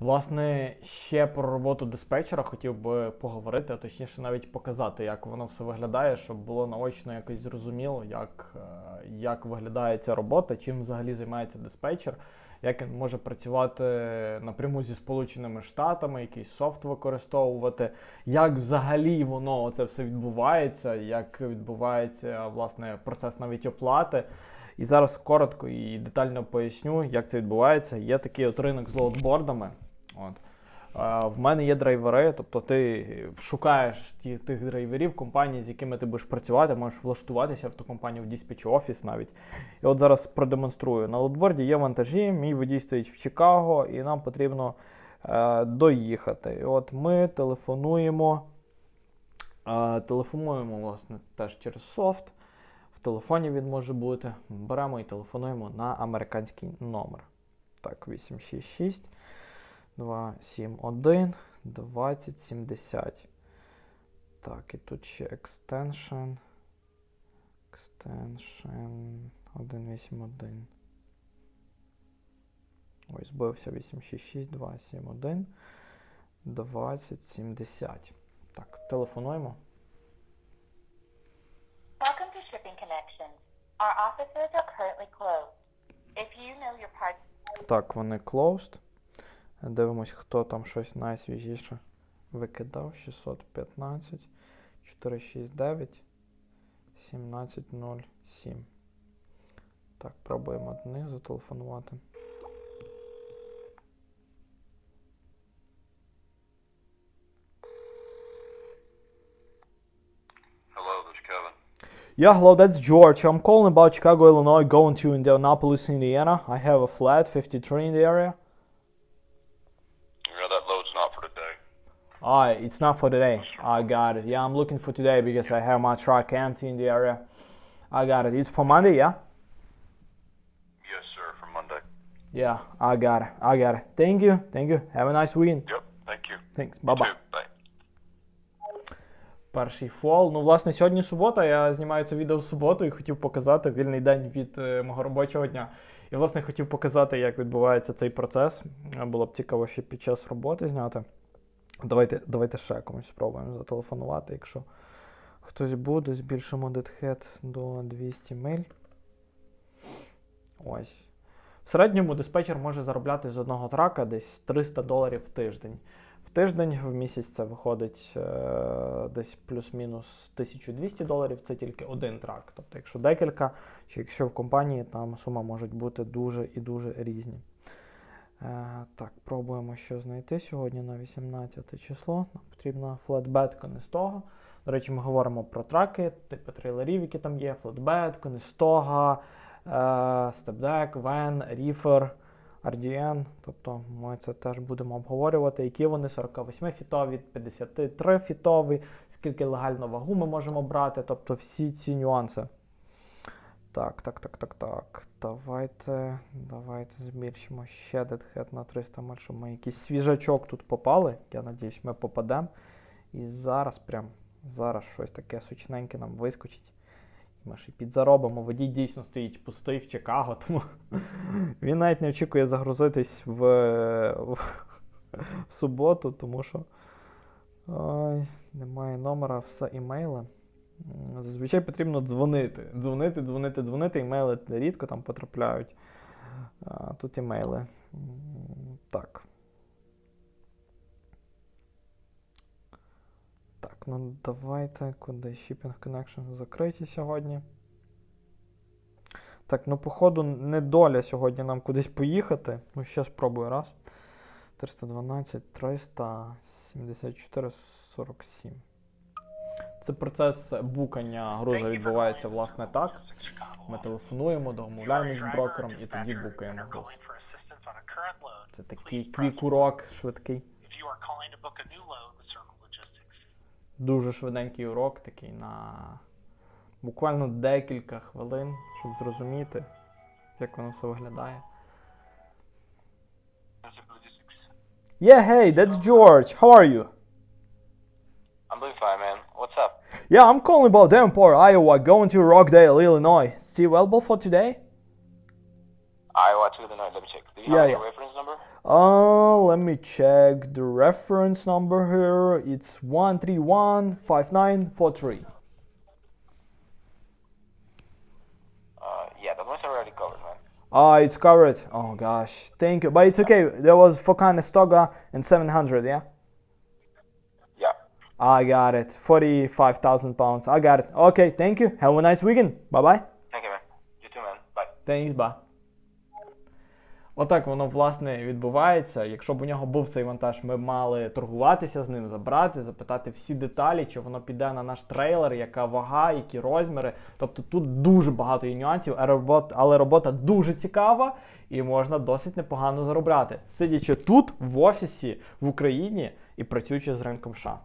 Власне, ще про роботу диспетчера хотів би поговорити, а точніше навіть показати, як воно все виглядає, щоб було наочно якось зрозуміло, як, е, як виглядає ця робота, чим взагалі займається диспетчер, як він може працювати напряму зі Сполученими Штатами, якийсь софт використовувати, як взагалі воно це все відбувається, як відбувається власне процес навіть оплати. І зараз коротко і детально поясню, як це відбувається. Є такий от ринок з лоудбордами. От. Е, В мене є драйвери, тобто ти шукаєш ті, тих драйверів, компанії, з якими ти будеш працювати, можеш влаштуватися в ту компанію в Dispatch Office навіть. І от зараз продемонструю. На лоудборді є вантажі, мій водій стоїть в Чикаго, і нам потрібно е, доїхати. І от ми телефонуємо, е, телефонуємо, власне, теж через софт. В телефоні він може бути. Беремо і телефонуємо на американський номер. Так, 866 271 2070. Так, і тут ще extension. Extension 181. Ой, збився 866 271 2070. Так, телефонуємо. Welcome to Shipping Connections. Our offices are currently closed. If you know your party Так, вони closed. Дивимось, хто там щось найсвіжіше викидав. 615 469 1707. Так, пробуємо до зателефонувати. Yeah, hello, that's George. I'm calling about Chicago, Illinois, going to Indianapolis, Indiana. I have a flat 53 in the area. Yeah, that load's not for today. Ah, it's not for today. I got it. Yeah, I'm looking for today because I have my truck empty in the area. I got it. It's for Monday, yeah? Yes, sir, for Monday. Yeah, I got it. I got it. Thank you. Thank you. Have a nice weekend. Yep, thank you. Thanks. Bye-bye. too. Перший фол. Ну, власне, сьогодні субота. Я знімаю це відео в суботу і хотів показати вільний день від е, мого робочого дня. І, власне, хотів показати, як відбувається цей процес. Е, Було б цікаво ще під час роботи зняти. Давайте, давайте ще комусь спробуємо зателефонувати, якщо хтось буде, збільшимо дедхед до 200 миль. Ось. В середньому диспетчер може заробляти з одного трака десь 300 доларів в тиждень. В тиждень в місяць це виходить е, десь плюс-мінус 1200 доларів, це тільки один трак. Тобто, якщо декілька, чи якщо в компанії там сума можуть бути дуже і дуже різні. Е, так, пробуємо що знайти сьогодні на 18 число. Нам потрібна флетбет Конестога. До речі, ми говоримо про траки, типи трейлерів, які там є: флетбет, Конестога, е, степдек, вен, ріфер. RDN, тобто ми це теж будемо обговорювати, які вони 48 фітові, 53 фітові, скільки легально вагу ми можемо брати, тобто всі ці нюанси. Так, так, так, так, так. Давайте, давайте збільшимо ще дедхед на 300 миль, щоб ми якийсь свіжачок тут попали. Я надіюсь, ми попадемо. І зараз прям, зараз щось таке сучненьке нам вискочить. Ми ще підзаробимо. Водій дійсно стоїть пустий в Чикаго, тому він навіть не очікує загрузитись в, в, в суботу, тому що ой, немає номера, все імейли. Зазвичай потрібно дзвонити. Дзвонити, дзвонити, дзвонити. Імейли рідко там потрапляють. А, тут імейли. Так. Так, ну давайте куди Shipping Connection закриті сьогодні. Так, ну походу не доля сьогодні нам кудись поїхати. Ну, ще спробую раз. 312, 300, 74, 47. Це процес букання грузу відбувається власне так. Ми телефонуємо, домовляємось з брокером і тоді букаємо груз. Це такий квік-урок швидкий. Дуже швиденький урок, такий на буквально декілька хвилин, щоб зрозуміти, як воно все виглядає. Yeah, hey, that's George. How are you? Yeah, I'm calling about Davenport, Iowa, going to Rockdale, Illinois. Still available for today? Iowa to night. Let me check. Do you Yeah, have yeah. the reference number? Uh, let me check the reference number here. It's 1315943. Uh, yeah, that one's already covered, man. Ah, it's covered. Oh gosh, thank you. But it's okay. There was for Conestoga and 700, yeah? Yeah. I got it. 45,000 pounds. I got it. Okay, thank you. Have a nice weekend. Bye bye. Thank you, man. You too, man. Bye. Thanks, ба. Отак воно власне відбувається. Якщо б у нього був цей вантаж, ми б мали торгуватися з ним, забрати, запитати всі деталі, чи воно піде на наш трейлер, яка вага, які розміри. Тобто тут дуже багато є нюансів, але робота дуже цікава і можна досить непогано заробляти, сидячи тут, в офісі в Україні і працюючи з ринком США.